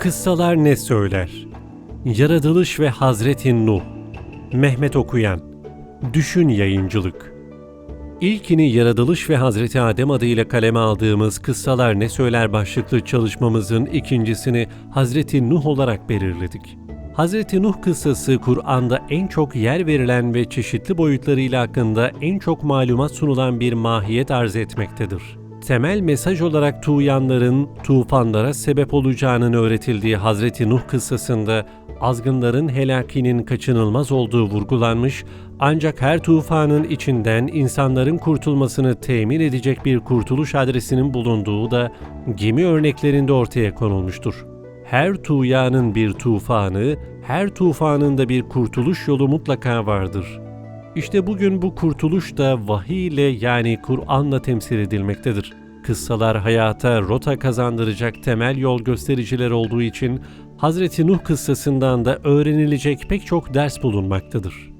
Kıssalar ne söyler? Yaratılış ve Hazreti Nuh. Mehmet Okuyan. Düşün Yayıncılık. İlkini Yaratılış ve Hazreti Adem adıyla kaleme aldığımız Kıssalar Ne Söyler başlıklı çalışmamızın ikincisini Hazreti Nuh olarak belirledik. Hazreti Nuh kıssası Kur'an'da en çok yer verilen ve çeşitli boyutlarıyla hakkında en çok malumat sunulan bir mahiyet arz etmektedir. Temel mesaj olarak tuğyanların tufanlara sebep olacağının öğretildiği Hazreti Nuh kıssasında azgınların helakinin kaçınılmaz olduğu vurgulanmış ancak her tufanın içinden insanların kurtulmasını temin edecek bir kurtuluş adresinin bulunduğu da gemi örneklerinde ortaya konulmuştur. Her tuğyanın bir tufanı, her tufanın da bir kurtuluş yolu mutlaka vardır. İşte bugün bu kurtuluş da vahiy ile yani Kur'an'la temsil edilmektedir. Kıssalar hayata rota kazandıracak temel yol göstericiler olduğu için Hazreti Nuh kıssasından da öğrenilecek pek çok ders bulunmaktadır.